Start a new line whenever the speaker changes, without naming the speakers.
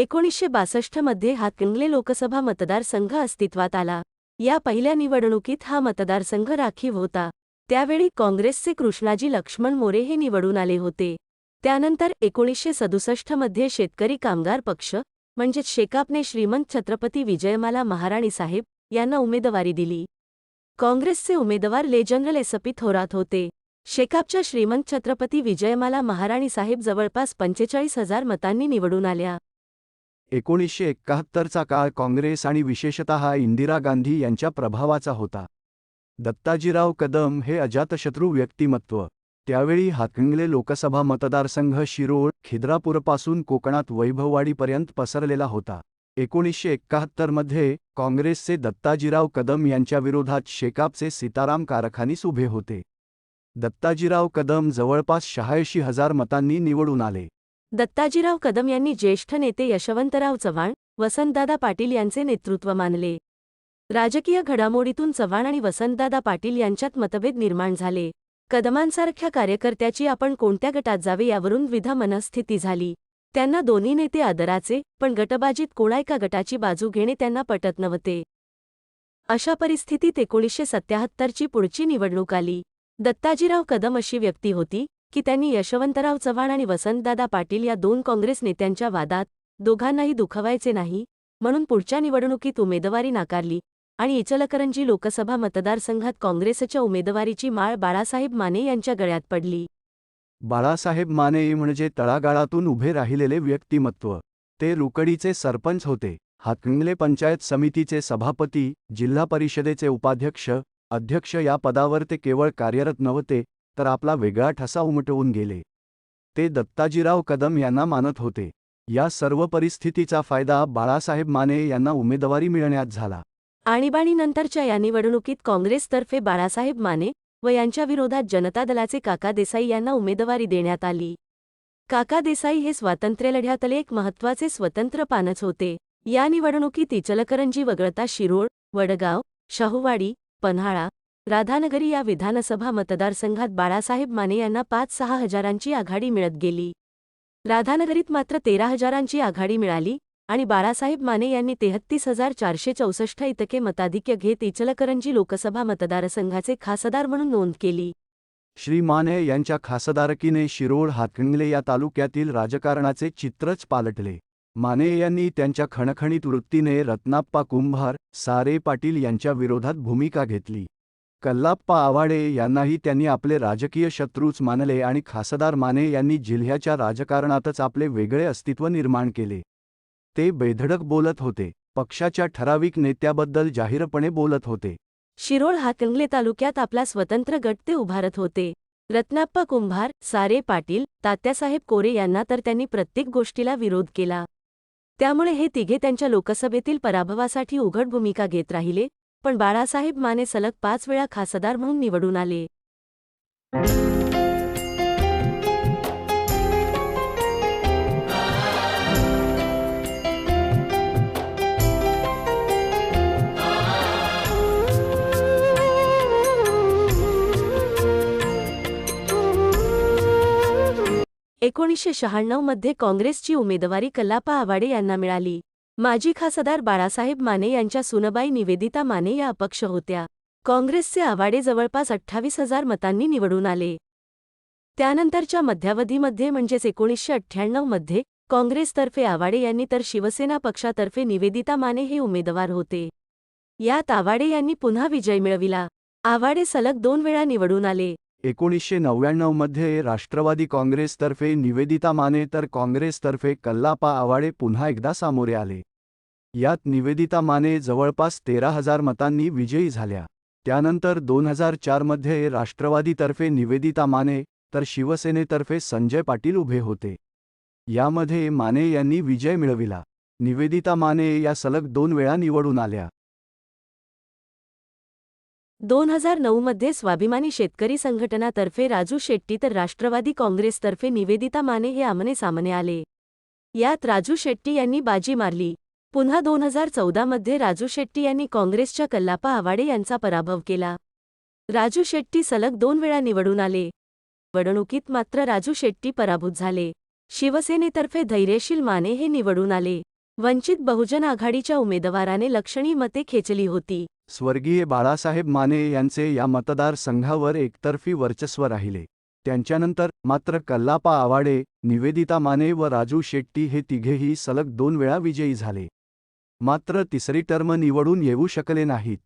एकोणीसशे बासष्टमध्ये हातकणंगले लोकसभा मतदारसंघ अस्तित्वात आला. या पहिल्या निवडणुकीत हा मतदारसंघ राखीव होता. त्यावेळी काँग्रेसचे कृष्णाजी लक्ष्मण मोरे हे निवडून आले होते. त्यानंतर एकोणीसशे सदुसष्टमध्ये शेतकरी कामगार पक्ष म्हणजेच शेकापने श्रीमंत छत्रपती विजयमाला महाराणी साहेब यांना उमेदवारी दिली. काँग्रेसचे उमेदवार लेजनरल एसपी थोरात होते. शेकापच्या श्रीमंत छत्रपती विजयमाला महाराणी साहेब जवळपास पंचेचाळीस हजार मतांनी निवडून आल्या.
एकोणीसशे एकाहत्तरचा काळ काँग्रेस आणि विशेषतः इंदिरा गांधी यांच्या प्रभावाचा होता. दत्ताजीराव कदम हे अजातशत्रू व्यक्तिमत्व. त्यावेळी हातकणंगले लोकसभा मतदारसंघ शिरोळ खिद्रापूरपासून कोकणात वैभववाडीपर्यंत पसरलेला होता. एकोणीसशे एकाहत्तरमध्ये काँग्रेसचे दत्ताजीराव कदम यांच्याविरोधात शेकापचे सीताराम कारखानीस उभे होते. दत्ताजीराव कदम जवळपास शहाऐंशी हजार मतांनी निवडून आले.
दत्ताजीराव कदम यांनी ज्येष्ठ नेते यशवंतराव चव्हाण वसंतदादा पाटील यांचे नेतृत्व मानले. राजकीय घडामोडीतून चव्हाण आणि वसंतदादा पाटील यांच्यात मतभेद निर्माण झाले. कदमांसारख्या कार्यकर्त्याची आपण कोणत्या गटात जावे यावरून द्विधा मनस्थिती झाली. त्यांना दोन्ही नेते आदराचे पण गटबाजीत कोणा एका गटाची बाजू घेणे त्यांना पटत नव्हते. अशा परिस्थितीत एकोणीसशे सत्याहत्तरची पुढची निवडणूक आली. दत्ताजीराव कदम अशी व्यक्ती होती की त्यांनी यशवंतराव चव्हाण आणि वसंतदादा पाटील या दोन काँग्रेस नेत्यांच्या वादात दोघांनाही दुखवायचे नाही म्हणून पुढच्या निवडणुकीत उमेदवारी नाकारली आणि इचलकरंजी लोकसभा मतदारसंघात काँग्रेसच्या उमेदवारीची माळ बाळासाहेब माने यांच्या गळ्यात पडली.
बाळासाहेब माने म्हणजे तळागाळातून उभे राहिलेले व्यक्तिमत्व. ते रुकडीचे सरपंच होते. हातकणंगले पंचायत समितीचे सभापती जिल्हा परिषदेचे उपाध्यक्ष अध्यक्ष या पदावर ते केवळ कार्यरत नव्हते तर आपला वेगळा ठसा उमटवून गेले. ते दत्ताजीराव कदम यांना मानत होते. या सर्व परिस्थितीचा फायदा बाळासाहेब माने यांना उमेदवारी मिळण्यात झाला.
आणीबाणीनंतरच्या या निवडणुकीत काँग्रेसतर्फे बाळासाहेब माने व यांच्या विरोधात जनता दलाचे काका देसाई यांना उमेदवारी देण्यात आली. काका देसाई हे स्वातंत्र्यलढ्यातले एक महत्त्वाचे स्वतंत्र पानच होते. या निवडणुकीत इचलकरंजी वगळता शिरोळ वडगाव शाहूवाडी पन्हाळा राधानगरी या विधानसभा मतदारसंघात बाळासाहेब माने यांना पाच सहा हजारांची आघाडी मिळत गेली. राधानगरीत मात्र तेरा हजारांची आघाडी मिळाली आणि बाळासाहेब माने यांनी तेहत्तीस हजार चारशे चौसष्ट इतके मताधिक्य घेत इचलकरंजी लोकसभा मतदारसंघाचे खासदार म्हणून नोंद केली.
श्री माने यांच्या खासदारकीने शिरोळ हातकणंगले या तालुक्यातील राजकारणाचे चित्रच पालटले. माने यांनी त्यांच्या खणखणीत वृत्तीने रत्नाप्पा कुंभार सारे पाटील यांच्या विरोधात भूमिका घेतली. कल्लाप्पा आवाडे यांनाही त्यांनी आपले राजकीय शत्रूच मानले आणि खासदार माने यांनी जिल्ह्याच्या राजकारणातच आपले वेगळे अस्तित्व निर्माण केले. ते बेधडक बोलत होते. पक्षाच्या ठराविक नेत्याबद्दल जाहीरपणे बोलत होते.
शिरोळ हातकणंगले तालुक्यात आपला स्वतंत्र गट ते उभारत होते. रत्नाप्पा कुंभार सारे पाटील तात्यासाहेब कोरे यांना तर त्यांनी प्रत्येक गोष्टीला विरोध केला. त्यामुळे हे तिघे त्यांच्या लोकसभेतील पराभवासाठी उघड भूमिका घेत राहिले पण बाळासाहेब माने सलग पाच वेळा खासदार म्हणून निवडून आले. एकोणीसशे शहाण्णवमध्ये काँग्रेसची उमेदवारी कल्लापा आवाडे यांना मिळाली. माजी खासदार बाळासाहेब माने यांच्या सुनबाई निवेदिता माने या अपक्ष होत्या. काँग्रेसचे आवाडे जवळपास अठ्ठावीस हजार मतांनी निवडून आले. त्यानंतरच्या मध्यावधीमध्ये म्हणजेच एकोणीसशे अठ्ठ्याण्णवमध्ये काँग्रेसतर्फे आवाडे यांनी तर शिवसेना पक्षातर्फे निवेदिता माने हे उमेदवार होते. यात आवाडे यांनी पुन्हा विजय मिळविला. आवाडे सलग दोन वेळा निवडून आले.
एकोणीसशे नव्याण्णवमध्ये राष्ट्रवादी काँग्रेसतर्फे निवेदिता माने तर काँग्रेसतर्फे कल्लापा आवाडे पुन्हा एकदा सामोरे आले. यात निवेदिता माने जवळपास तेरा हजार मतांनी विजयी झाल्या. त्यानंतर दोन हजार चारमध्ये राष्ट्रवादीतर्फे निवेदिता माने तर शिवसेनेतर्फे संजय पाटील उभे होते. यामध्ये माने यांनी विजय मिळविला. निवेदिता माने या सलग दोन वेळा निवडून आल्या.
दोन हजार नऊमध्ये स्वाभिमानी शेतकरी संघटनातर्फे राजू शेट्टी तर राष्ट्रवादी काँग्रेसतर्फे निवेदिता माने हे आमने सामने आले. यात राजू शेट्टी यांनी बाजी मारली. पुन्हा दोन हजार चौदामध्ये राजू शेट्टी यांनी काँग्रेसच्या कल्लापा आवाडे यांचा पराभव केला. राजू शेट्टी सलग दोन वेळा निवडून आले. निवडणुकीत मात्र राजू शेट्टी पराभूत झाले. शिवसेनेतर्फे धैर्यशील माने हे निवडून आले. वंचित बहुजन आघाडीच्या उमेदवाराने लक्षणीय मते खेचली होती.
स्वर्गीय बाळासाहेब माने यांचे या मतदारसंघावर एकतर्फी वर्चस्व राहिले. त्यांच्यानंतर मात्र कल्लापा आवाडे निवेदिता माने व राजू शेट्टी हे तिघेही सलग दोन वेळा विजयी झाले. मात्र तिसरी टर्म निवडून येऊ शकले नाहीत.